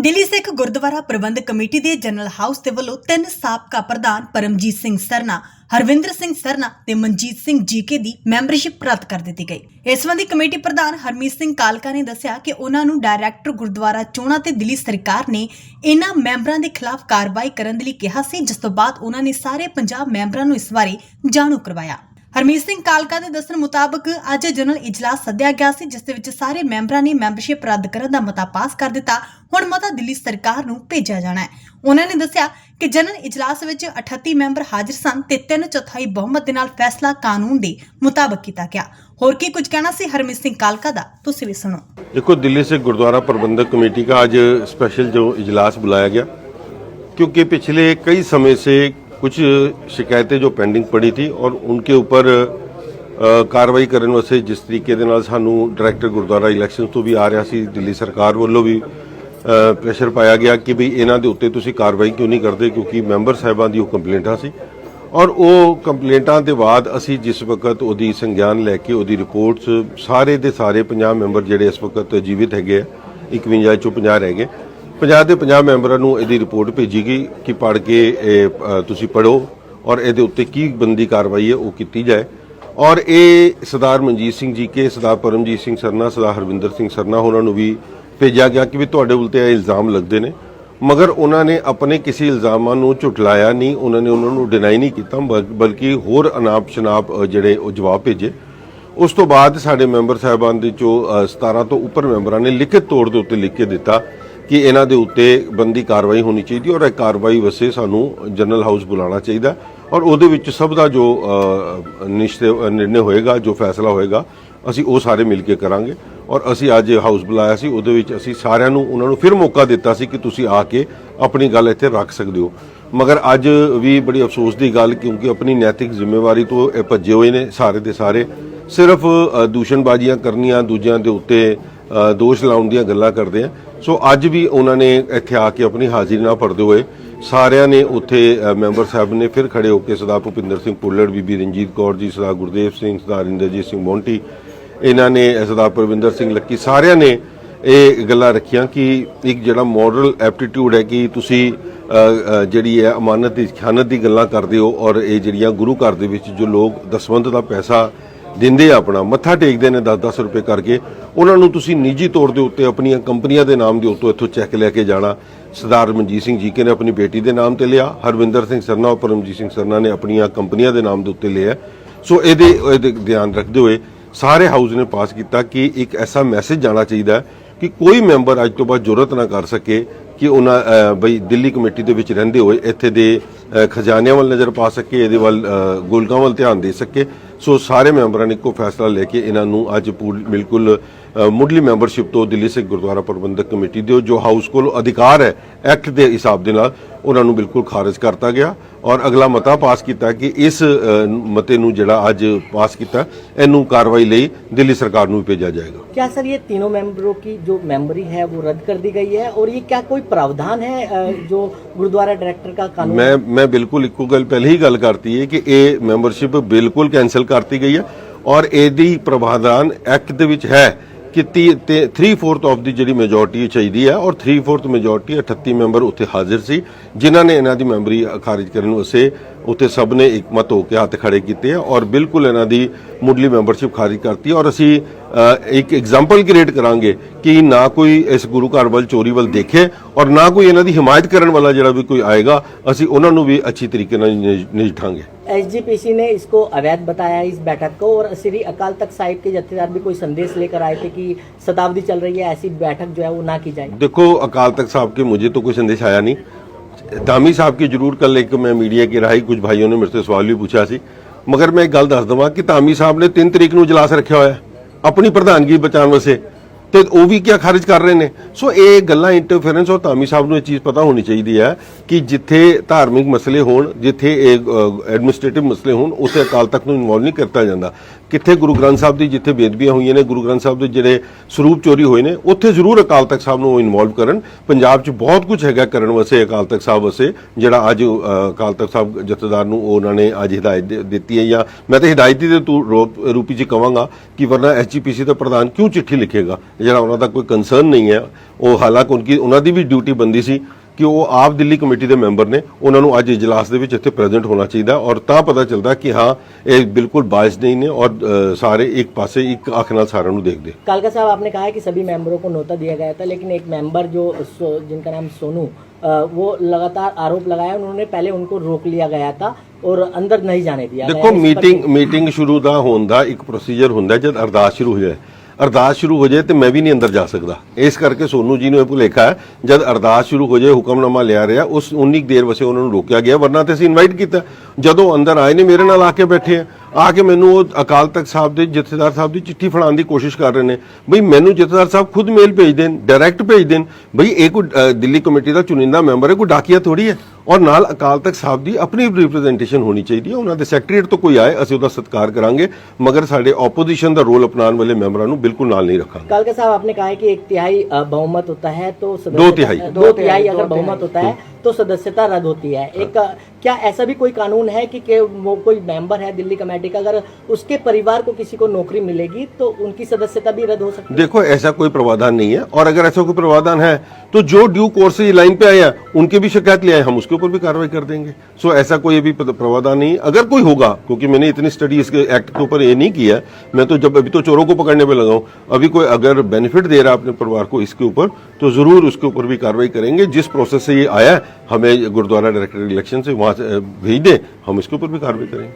Delhi Sikh Gurdwara Prabandhak committee ਦੇ general house ਦੇ ਵੱਲੋਂ ਤਿੰਨ ਸਾਬਕਾ ਪ੍ਰਧਾਨ ਪਰਮਜੀਤ ਸਿੰਘ ਸਰਨਾ, ਹਰਵਿੰਦਰ ਸਿੰਘ ਸਰਨਾ ਤੇ ਮਨਜੀਤ ਸਿੰਘ ਜੀਕੇ ਦੀ ਮੈਂਬਰਸ਼ਿਪ ਰੱਦ ਕਰ ਦਿੱਤੀ ਗਈ। ਇਸ ਸੰਬੰਧੀ ਕਮੇਟੀ ਪ੍ਰਧਾਨ ਹਰਮੀਤ ਸਿੰਘ ਕਾਲਕਾ ਨੇ ਦੱਸਿਆ ਕਿ ਉਹਨਾਂ ਨੂੰ ਡਾਇਰੈਕਟਰ ਗੁਰਦੁਆਰਾ ਚੋਣਾਂ ਤੇ ਦਿੱਲੀ ਸਰਕਾਰ ਨੇ ਇਨ੍ਹਾਂ ਮੈਂਬਰਾਂ ਦੇ ਖਿਲਾਫ ਕਾਰਵਾਈ ਕਰਨ ਦੇ ਲਈ ਕਿਹਾ ਸੀ, ਜਿਸ ਤੋਂ ਬਾਅਦ ਉਹਨਾਂ ਨੇ ਸਾਰੇ ਪੰਜਾਬ ਮੈਂਬਰਾਂ ਨੂੰ ਇਸ ਬਾਰੇ ਜਾਣੂ ਕਰਵਾਇਆ। ਹਰਮੀਤ ਸਿੰਘ ਕਾਲਕਾ ਦੇ ਦੱਸਣ ਮੁਤਾਬਕ ਅੱਜ ਜਨਰਲ ਇਜਲਾਸ ਸੱਦਿਆ ਗਿਆ ਸੀ ਜਿਸ ਦੇ ਵਿੱਚ ਸਾਰੇ ਮੈਂਬਰਾਂ ਨੇ ਮੈਂਬਰਸ਼ਿਪ ਰੱਦ ਕਰਨ ਦਾ ਮਤਾ ਪਾਸ ਕਰ ਦਿੱਤਾ ਹੁਣ ਮਤਾ ਦਿੱਲੀ ਸਰਕਾਰ ਨੂੰ ਭੇਜਿਆ ਜਾਣਾ ਹੈ ਉਹਨਾਂ ਨੇ ਦੱਸਿਆ ਕਿ ਜਨਰਲ ਇਜਲਾਸ ਵਿੱਚ 38 ਮੈਂਬਰ ਹਾਜ਼ਰ ਸਨ ਤੇ 3 ਚੌਥਾਈ ਬਹੁਮਤ ਦੇ ਨਾਲ ਫੈਸਲਾ ਕਾਨੂੰਨ ਦੇ ਮੁਤਾਬਕ ਕੀਤਾ ਗਿਆ ਹੋਰ ਕੀ ਕੁਝ ਕਹਿਣਾ ਸੀ ਹਰਮੀਤ ਸਿੰਘ ਕਾਲਕਾ ਦਾ ਤੁਸੀਂ ਵੀ ਸੁਣੋ देखो दिल्ली से गुरुद्वारा प्रबंधक कमेटी का आज स्पेशल जो इजलास बुलाया गया क्योंकि पिछले कई समय से कुछ ਸ਼ਿਕਾਇਤਾਂ ਜੋ ਪੈਂਡਿੰਗ ਪੜੀ ਥੀ ਔਰ ਉਨਕੇ ਉੱਪਰ ਕਾਰਵਾਈ ਕਰਨ ਵਾਸਤੇ ਜਿਸ ਤਰੀਕੇ ਦੇ ਨਾਲ ਸਾਨੂੰ ਡਾਇਰੈਕਟਰ ਗੁਰਦੁਆਰਾ ਇਲੈਕਸ਼ਨ ਤੋਂ ਵੀ ਆ ਰਿਹਾ ਸੀ ਦਿੱਲੀ ਸਰਕਾਰ ਵੱਲੋਂ ਵੀ ਪ੍ਰੈਸ਼ਰ ਪਾਇਆ ਗਿਆ ਕਿ ਵੀ ਇਹਨਾਂ ਦੇ ਉੱਤੇ ਤੁਸੀਂ ਕਾਰਵਾਈ ਕਿਉਂ ਨਹੀਂ ਕਰਦੇ ਕਿਉਂਕਿ ਮੈਂਬਰ ਸਾਹਿਬਾਂ ਦੀ ਉਹ ਕੰਪਲੇਂਟਾਂ ਸੀ ਔਰ ਉਹ ਕੰਪਲੇਂਟਾਂ ਦੇ ਬਾਅਦ ਅਸੀਂ ਜਿਸ ਵਕਤ ਉਹਦੀ ਸੰਗਿਆਨ ਲੈ ਕੇ ਉਹਦੀ ਰਿਪੋਰਟਸ ਸਾਰੇ ਦੇ ਸਾਰੇ 50 ਮੈਂਬਰ ਜਿਹੜੇ ਇਸ ਵਕਤ ਜੀਵਿਤ ਹੈਗੇ 51 ਚੋਂ 50 ਰਹਿ ਗਏ 50 ਦੇ 50 ਮੈਂਬਰਾਂ ਨੂੰ ਇਹਦੀ ਰਿਪੋਰਟ ਭੇਜੀ ਗਈ ਕਿ ਪੜ੍ਹ ਕੇ ਤੁਸੀਂ ਪੜੋ ਔਰ ਇਹਦੇ ਉੱਤੇ ਕੀ ਬੰਦੀ ਕਾਰਵਾਈ ਹੈ, ਉਹ ਕੀਤੀ ਜਾਏ। ਔਰ ਇਹ ਸਰਦਾਰ ਮਨਜੀਤ ਸਿੰਘ ਜੀ ਕੇ, ਸਰਦਾਰ ਪਰਮਜੀਤ ਸਿੰਘ ਸਰਨਾ, ਸਰਦਾਰ ਹਰਵਿੰਦਰ ਸਿੰਘ ਸਰਨਾ, ਉਹਨਾਂ ਨੂੰ ਵੀ ਭੇਜਿਆ ਗਿਆ ਕਿ ਵੀ ਤੁਹਾਡੇ ਉਲਤੇ ਇਹ ਇਲਜ਼ਾਮ ਲੱਗਦੇ ਨੇ। ਮਗਰ ਉਹਨਾਂ ਨੇ ਆਪਣੇ ਕਿਸੇ ਇਲਜ਼ਾਮਾਂ ਨੂੰ ਝੁਟਲਾਇਆ ਨਹੀਂ, ਉਹਨਾਂ ਨੇ ਉਹਨਾਂ ਨੂੰ ਡਿਨਾਈ ਨਹੀਂ ਕੀਤਾ ਬਲਕਿ ਹੋਰ ਅਨਾਪ ਸ਼ਨਾਪ ਜਿਹੜੇ ਉਹ ਜਵਾਬ ਭੇਜੇ। ਉਸ ਤੋਂ ਬਾਅਦ ਸਾਡੇ ਮੈਂਬਰ ਸਾਹਿਬਾਨ ਦੇ ਚੋਂ 17 ਤੋਂ ਉੱਪਰ ਮੈਂਬਰਾਂ ਨੇ ਲਿਖਿਤ ਤੌਰ ਦੇ ਉੱਤੇ ਲਿਖ ਕੇ ਦਿੱਤਾ ਕਿ ਇਹਨਾਂ ਦੇ ਉੱਤੇ ਬੰਦੀ ਕਾਰਵਾਈ ਹੋਣੀ ਚਾਹੀਦੀ ਔਰ ਇਹ ਕਾਰਵਾਈ ਵਸੇ ਸਾਨੂੰ ਜਨਰਲ ਹਾਊਸ ਬੁਲਾਉਣਾ ਚਾਹੀਦਾ ਔਰ ਉਹਦੇ ਵਿੱਚ ਸਭ ਦਾ ਜੋ ਅ, ਨਿਸ਼ਚੈ ਨਿਰਣੇ ਹੋਏਗਾ ਜੋ ਫੈਸਲਾ ਹੋਏਗਾ ਅਸੀਂ ਉਹ ਸਾਰੇ ਮਿਲ ਕੇ ਕਰਾਂਗੇ ਔਰ ਅਸੀਂ ਅੱਜ ਹਾਊਸ ਬੁਲਾਇਆ ਸੀ ਉਹਦੇ ਵਿੱਚ ਅਸੀਂ ਸਾਰਿਆਂ ਨੂੰ ਉਹਨਾਂ ਨੂੰ ਫਿਰ ਮੌਕਾ ਦਿੱਤਾ ਸੀ ਕਿ ਤੁਸੀਂ ਆ ਕੇ ਆਪਣੀ ਗੱਲ ਇੱਥੇ ਰੱਖ ਸਕਦੇ ਹੋ। ਮਗਰ ਅੱਜ ਵੀ ਬੜੀ ਅਫਸੋਸ ਦੀ ਗੱਲ ਕਿਉਂਕਿ ਆਪਣੀ ਨੈਤਿਕ ਜ਼ਿੰਮੇਵਾਰੀ ਤੋਂ ਇਹ ਭੱਜੇ ਹੋਏ ਨੇ ਸਾਰੇ ਦੇ ਸਾਰੇ। ਸਿਰਫ ਦੂਸ਼ਣਬਾਜ਼ੀਆਂ ਕਰਨੀਆਂ ਦੂਜਿਆਂ ਦੇ ਉੱਤੇ ਦੋਸ਼ ਲਾਉਣ ਦੀਆਂ ਗੱਲਾਂ ਕਰਦੇ ਆ। ਸੋ ਅੱਜ ਵੀ ਉਹਨਾਂ ਨੇ ਇੱਥੇ ਆ ਕੇ ਆਪਣੀ ਹਾਜ਼ਰੀ ਨਾ ਭਰਦੇ ਹੋਏ ਸਾਰਿਆਂ ਨੇ ਉੱਥੇ ਮੈਂਬਰ ਸਾਹਿਬ ਨੇ ਫਿਰ ਖੜੇ ਹੋ ਕੇ ਸਰਦਾਰ ਭੁਪਿੰਦਰ ਸਿੰਘ ਪੁੱਲੜ ਬੀਬੀ ਰਣਜੀਤ ਕੌਰ ਜੀ, ਸਰਦਾਰ ਗੁਰਦੇਵ ਸਿੰਘ, ਸਰਦਾਰ ਇੰਦਰਜੀਤ ਸਿੰਘ ਮੋਂਟੀ, ਇਹਨਾਂ ਨੇ ਸਰਦਾਰ ਪ੍ਰਵਿੰਦਰ ਸਿੰਘ ਲੱਕੀ, ਸਾਰਿਆਂ ਨੇ ਇਹ ਗੱਲਾਂ ਰੱਖੀਆਂ ਕਿ ਇੱਕ ਜਿਹੜਾ ਮੋਰਲ ਐਪਟੀਟਿਊਡ ਹੈ ਕਿ ਤੁਸੀਂ ਜਿਹੜੀ ਹੈ ਅਮਾਨਤ ਦੀ, ਖਿਆਨਤ ਦੀ ਗੱਲਾਂ ਕਰਦੇ ਹੋ ਔਰ ਇਹ ਜਿਹੜੀਆਂ ਗੁਰੂ ਘਰ ਦੇ ਵਿੱਚ ਜੋ ਲੋਕ ਦਸਵੰਧ ਦਾ ਪੈਸਾ ਦਿੰਦੇ ਆ ਆਪਣਾ, ਮੱਥਾ ਟੇਕਦੇ ਨੇ 10-10 ਰੁਪਏ ਕਰਕੇ। ਉਹਨਾਂ ਨੂੰ ਤੁਸੀਂ ਨਿੱਜੀ ਤੌਰ ਦੇ ਉੱਤੇ ਆਪਣੀਆਂ ਕੰਪਨੀਆਂ ਦੇ ਨਾਮ ਦੇ ਉੱਤੇ ਇੱਥੋਂ ਚੈੱਕ ਲੈ ਕੇ ਜਾਣਾ। ਸਰਦਾਰ ਮਨਜੀਤ ਸਿੰਘ ਜੀ ਕੇ ਨੇ ਆਪਣੀ ਬੇਟੀ ਦੇ ਨਾਮ ਤੇ ਲਿਆ। ਹਰਵਿੰਦਰ ਸਿੰਘ ਸਰਨਾ ਔਰ ਪਰਮਜੀਤ ਸਿੰਘ ਸਰਨਾ ਨੇ ਆਪਣੀਆਂ ਕੰਪਨੀਆਂ ਦੇ ਨਾਮ ਦੇ ਉੱਤੇ ਲਿਆ। ਸੋ ਇਹਦੇ ਇਹਦੇ ਧਿਆਨ ਰੱਖਦੇ ਹੋਏ ਸਾਰੇ ਹਾਊਸ ਨੇ ਪਾਸ ਕੀਤਾ ਕਿ ਇੱਕ ਐਸਾ ਮੈਸੇਜ ਜਾਣਾ ਚਾਹੀਦਾ ਕਿ ਕੋਈ ਮੈਂਬਰ ਅੱਜ ਤੋਂ ਬਾਅਦ ਜ਼ਰੂਰਤ ਨਾ ਕਰ ਸਕੇ ਕਿ ਉਹਨਾਂ ਬਈ ਦਿੱਲੀ ਕਮੇਟੀ ਦੇ ਵਿੱਚ ਰਹਿੰਦੇ ਹੋਏ ਇੱਥੇ ਦੇ ਅ, ਖਜ਼ਾਨਿਆਂ ਵੱਲ ਨਜ਼ਰ ਪਾ ਸਕੇ ਇਹਦੇ ਵੱਲ ਅ, ਗੋਲਕਾਂ ਵੱਲ ਧਿਆਨ ਦੇ ਸਕੇ ਸੋ ਸਾਰੇ ਮੈਂਬਰਾਂ ਨੇ ਇੱਕੋ ਫੈਸਲਾ ਲੈ ਕੇ ਇਹਨਾਂ ਨੂੰ ਅੱਜ ਪੂਰੀ- ਬਿਲਕੁਲ ਅ, ਮੁੱਢਲੀ ਮੈਂਬਰਸ਼ਿਪ ਤੋਂ ਦਿੱਲੀ ਸਿੱਖ ਗੁਰਦੁਆਰਾ ਪ੍ਰਬੰਧਕ ਕਮੇਟੀ ਦੇ ਜੋ ਹਾਊਸ ਕੋਲ ਅਧਿਕਾਰ ਹੈ ਐਕਟ ਦੇ ਹਿਸਾਬ ਦੇ ਨਾਲ ਉਹਨਾਂ ਨੂੰ ਬਿਲਕੁਲ ਖਾਰਜ ਕਰਤਾ ਗਿਆ ਔਰ ਅਗਲਾ ਮਤਾ ਪਾਸ ਕੀਤਾ ਕਿ ਇਸ ਅ, ਮਤੇ ਨੂੰ ਜਿਹੜਾ ਅੱਜ ਪਾਸ ਕੀਤਾ ਇਹਨੂੰ ਕਾਰਵਾਈ ਲਈ ਦਿੱਲੀ ਸਰਕਾਰ ਨੂੰ ਭੇਜਿਆ ਜਾਏਗਾ क्या सर ये तीनों मेंबरों की जो मेंबरी है वो रद्द कर दी गई है और ये क्या कोई प्रावधान है अ, जो गुरुद्वारा डायरेक्टर का कानून ਮੈਂ ਮੈਂ ਬਿਲਕੁਲ ਇੱਕੋ ਗੱਲ ਪਹਿਲੇ ਹੀ ਗੱਲ ਕਰਤੀ ਹੈ ਕਿ ਇਹ ਮੈਂਬਰਸ਼ਿਪ ਬਿਲਕੁਲ ਕੈਨਸਲ ਕਰਤੀ ਗਈ ਹੈ ਔਰ ਇਹਦੀ ਪ੍ਰਭਾਵਦਾਨ ਐਕਟ ਦੇ ਵਿੱਚ ਹੈ ਕਿ 3/4 ਆਫ ਦੀ ਜਿਹੜੀ ਮੈਜੋਰਟੀ ਚਾਹੀਦੀ ਹੈ ਔਰ 3/4 ਮੈਜੋਰਟੀ 38 ਮੈਂਬਰ ਉੱਥੇ ਹਾਜ਼ਰ ਸੀ, ਜਿਨ੍ਹਾਂ ਨੇ ਇਹਨਾਂ ਦੀ ਮੈਂਬਰੀ ਖਾਰਜ ਕਰਨ ਨੂੰ ਵਾਸਤੇ ਉੱਥੇ ਸਭ ਨੇ ਇਕਮਤ ਹੋ ਕੇ ਹੱਥ ਖੜੇ ਕੀਤੇ ਆ ਔਰ ਬਿਲਕੁਲ ਇਹਨਾਂ ਦੀ ਮੁੱਢਲੀ ਮੈਂਬਰਸ਼ਿਪ ਖਾਰਿਜ ਕਰਤੀ ਔਰ ਅਸੀਂ ਅ, ਇੱਕ ਐਗਜ਼ਾਮਪਲ ਕ੍ਰੀਏਟ ਕਰਾਂਗੇ ਕਿ ਨਾ ਕੋਈ ਇਸ ਗੁਰੂ ਘਰ ਵੱਲ ਚੋਰੀ ਵੱਲ ਦੇਖੇ ਔਰ ਨਾ ਕੋਈ ਇਹਨਾਂ ਦੀ ਹਿਮਾਇਤ ਕਰਨ ਵਾਲਾ ਜਿਹੜਾ ਵੀ ਕੋਈ ਆਏਗਾ ਅਸੀਂ ਉਹਨਾਂ ਨੂੰ ਵੀ ਅੱਛੀ ਤਰੀਕੇ ਨਾਲ ਨਜ- ਨਜਿੱਠਾਂਗੇ एसजीपीसी ने इसको अवैध बताया इस बैठक को और श्री अकाल तख्त साहिब के जत्थेदार भी कोई संदेश लेकर आए थे कि शताब्दी चल रही है ऐसी बैठक जो है वो ना की जाए देखो अकाल तख्त साहब के मुझे तो कोई संदेश आया नहीं ਧਾਮੀ ਸਾਹਿਬ ਕੀ ਜ਼ਰੂਰ ਕੱਲ ਇੱਕ ਮੈਂ ਮੀਡੀਆ ਕੇ ਰਾਹੀਂ ਕੁਝ ਭਾਈਆਂ ਨੇ ਮੇਰੇ ਤੋਂ ਸਵਾਲ ਵੀ ਪੁੱਛਿਆ ਸੀ। ਮਗਰ ਮੈਂ ਇੱਕ ਗੱਲ ਦੱਸ ਦਵਾਂ ਕਿ ਧਾਮੀ ਸਾਹਿਬ ਨੇ 3 ਤਰੀਕ ਨੂੰ ਜਲਾਸ ਰੱਖਿਆ ਹੋਇਆ ਆਪਣੀ ਪ੍ਰਧਾਨਗੀ ਬਚਾਉਣ ਵਾਸਤੇ ਤੇ ਉਹ ਵੀ ਕਿਆ ਖਾਰਜ ਕਰ ਰਹੇ ਨੇ? ਸੋ ਇਹ ਗੱਲਾਂ ਇੰਟਰਫੇਰੈਂਸ ਔਰ ਧਾਮੀ ਸਾਹਿਬ ਨੂੰ ਇਹ ਚੀਜ਼ ਪਤਾ ਹੋਣੀ ਚਾਹੀਦੀ ਹੈ ਕਿ ਜਿੱਥੇ ਧਾਰਮਿਕ ਮਸਲੇ ਹੋਣ, ਜਿੱਥੇ ਇਹ ਐਡਮਿਨਿਸਟ੍ਰੇਟਿਵ ਮਸਲੇ ਹੋਣ ਉੱਥੇ ਅਕਾਲ ਤਖਤ ਨੂੰ ਇਨਵੋਲਵ ਨਹੀਂ ਕੀਤਾ ਜਾਂਦਾ। ਕਿੱਥੇ ਗੁਰੂ ਗ੍ਰੰਥ ਸਾਹਿਬ ਦੀ ਜਿੱਥੇ ਬੇਦਬੀਆਂ ਹੋਈਆਂ ਨੇ, ਗੁਰੂ ਗ੍ਰੰਥ ਸਾਹਿਬ ਦੇ ਜਿਹੜੇ ਸਰੂਪ ਚੋਰੀ ਹੋਏ ਨੇ, ਉੱਥੇ ਜ਼ਰੂਰ ਅਕਾਲ ਤਖਤ ਸਾਹਿਬ ਨੂੰ ਇਨਵੋਲਵ ਕਰਨ। ਪੰਜਾਬ 'ਚ ਬਹੁਤ ਕੁਝ ਹੈਗਾ ਕਰਨ ਵਾਸਤੇ ਅਕਾਲ ਤਖਤ ਸਾਹਿਬ ਵਾਸਤੇ, ਜਿਹੜਾ ਅੱਜ ਅਕਾਲ ਤਖਤ ਸਾਹਿਬ ਜਥੇਦਾਰ ਨੂੰ ਉਹਨਾਂ ਨੇ ਅੱਜ ਹਿਦਾਇਤ ਦਿੱਤੀ ਹੈ ਜਾਂ ਮੈਂ ਤਾਂ ਹਦਾਇਤ ਦੇ ਤੇ ਤੂੰ ਰੂਪ- ਰੂਪੀ 'ਚ ਕਵਾਂਗਾ ਕਿ ਵਰਨਾ ਐਸਜੀਪੀਸੀ ਦਾ ਪ੍ਰਧਾਨ ਕਿਉਂ ਚਿੱਠੀ ਲਿਖੇਗਾ? ਜਿਹੜਾ ਉਹਨਾਂ ਦਾ ਕੋਈ ਕੰਸਰਨ ਨਹੀਂ ਹੈ ਉਹ ਹਾਲਾਂਕਿ ਉਨਕੀ ਉਹਨਾਂ ਦੀ ਵੀ ਡਿਊਟੀ ਬੰਦੀ ਸੀ ਕਿ ਉਹ ਆਪ ਦਿੱਲੀ ਕਮੇਟੀ ਦੇ ਮੈਂਬਰ ਨੇ ਉਹਨਾਂ ਨੂੰ ਅੱਜ ਇਜਲਾਸ ਦੇ ਵਿੱਚ ਇੱਥੇ ਪ੍ਰੈਜ਼ੈਂਟ ਹੋਣਾ ਚਾਹੀਦਾ ਔਰ ਤਾਂ ਪਤਾ ਚੱਲਦਾ ਕਿ ਹਾਂ ਇਹ ਬਿਲਕੁਲ ਬਾਇਸ ਨਹੀਂ ਨੇ ਔਰ ਅ, ਸਾਰੇ ਇੱਕ ਪਾਸੇ ਇੱਕ ਅੱਖ ਨਾਲ ਸਾਰਿਆਂ ਨੂੰ ਦੇਖਦੇ कालका साहब आपने कहा है कि सभी मेंबरों को नोटा दिया गया था लेकिन एक मेंबर जो सो, जिनका नाम सोनू अ, वो लगातार आरोप लगाया उन्होंने पहले उनको रोक लिया गया था और अंदर नहीं जाने दिया ਦੇਖੋ गया। इस पर- ਮੀਟਿੰਗ ਮੀਟਿੰਗ ਸ਼ੁਰੂ ਦਾ ਹੋਣ ਦਾ ਇੱਕ ਪ੍ਰੋਸੀਜਰ ਹੁੰਦਾ ਹੈ ਜਦ ਅਰਦਾਸ ਸ਼ੁਰੂ ਹੋ ਜਾਏ ਅਰਦਾਸ ਸ਼ੁਰੂ ਹੋ ਜਾਏ ਤੇ ਮੈਂ ਵੀ ਨਹੀਂ ਅੰਦਰ ਜਾ ਸਕਦਾ। ਇਸ ਕਰਕੇ ਸੋਨੂ ਜੀ ਨੂੰ ਇਹ ਭੁਲੇਖਾ ਹੈ, ਜਦ ਅਰਦਾਸ ਸ਼ੁਰੂ ਹੋ ਜਾਏ, ਹੁਕਮਨਾਮਾ ਲਿਆ ਰਿਹਾ, ਉਸ ਉਨੀ ਕੁ ਦੇਰ ਵਸੇ ਉਹਨਾਂ ਨੂੰ ਰੋਕਿਆ ਗਿਆ, ਵਰਨਾ ਤੇ ਅਸੀਂ ਇਨਵਾਈਟ ਕੀਤਾ। ਜਦੋਂ ਅੰਦਰ ਆਏ ਨੇ, ਮੇਰੇ ਨਾਲ ਆ ਕੇ ਬੈਠੇ ਆ। ਆ ਕੇ ਮੈਨੂੰ ਉਹ ਅਕਾਲ ਤਖਤ ਸਾਹਿਬ ਦੇ, ਜਥੇਦਾਰ ਸਾਹਿਬ ਦੀ ਚਿੱਠੀ ਫੜਾਉਣ ਦੀ ਕੋਸ਼ਿਸ਼ ਕਰ ਰਹੇ ਨੇ। ਬਈ ਮੈਨੂੰ ਜਥੇਦਾਰ ਸਾਹਿਬ ਖੁਦ ਮੇਲ ਭੇਜ ਦੇਣ ਡਾਇਰੈਕਟ ਭੇਜ ਦੇਣ। ਬਈ ਇਹ ਕੋਈ ਦਿੱਲੀ ਕਮੇਟੀ ਦਾ ਚੁਣਿੰਦਾ ਮੈਂਬਰ ਹੈ, ਕੋਈ ਡਾਕੀਆ ਥੋੜੀ ਹੈ। ਔਰ ਨਾਲ ਅਕਾਲ ਤਖਤ ਸਾਹਿਬ ਦੀ ਆਪਣੀ ਰਿਪਰੈਜ਼ੈਂਟੇਸ਼ਨ ਹੋਣੀ ਚਾਹੀਦੀ ਹੈ। ਉਹਨਾਂ ਦੇ ਸੈਕਟਰੀਏਟ ਤੋਂ ਕੋਈ ਆਏ ਅਸੀਂ ਉਹਦਾ ਸਤਿਕਾਰ ਕਰਾਂਗੇ ਮਗਰ ਸਾਡੇ ਆਪੋਜੀਸ਼ਨ ਦਾ ਰੋਲ ਅਪਣਾਉਣ ਵਾਲੇ ਮੈਂਬਰਾਂ ਨੂੰ ਬਿਲਕੁਲ ਨਾਲ ਨਹੀਂ ਰੱਖਾਂਗੇ। ਕਾਲ ਸਾਹਿਬ ਆਪਨੇ ਕਹਾ ਕਿ ਇੱਕ ਤਿਹਾਈ ਬਹੁਮਤ ਹੁੰਦਾ ਹੈ तो दो तिहाई दो तिहाई अगर बहुमत होता है तो सदस्यता रद्द होती है। एक क्या ऐसा भी कोई कानून है कि, कि वो कोई मेंबर है दिल्ली कमेटी का अगर उसके परिवार को किसी को नौकरी मिलेगी तो उनकी सदस्यता भी रद्द हो सकती है? देखो ऐसा कोई प्रावधान नहीं है और अगर ऐसा कोई प्रावधान है तो जो ड्यू कोर्स लाइन पे आया उनके भी शिकायत ले आए हम उसके ऊपर भी कार्रवाई कर देंगे। सो ऐसा कोई अभी प्रावधान नहीं है। अगर कोई होगा क्योंकि मैंने इतनी स्टडी इसके एक्ट के ऊपर ये नहीं किया मैं तो जब अभी तो चोरों को पकड़ने पे लगा हूँ अभी कोई अगर बेनिफिट दे रहा है अपने परिवार को इसके ऊपर तो ज़रूर उसके ऊपर भी कार्रवाई करेंगे। जिस प्रोसेस से ये आया है हमें गुरुद्वारा डायरेक्टर इलेक्शन से वहां से अ, भेज दें हम इसके ऊपर भी कार्रवाई करेंगे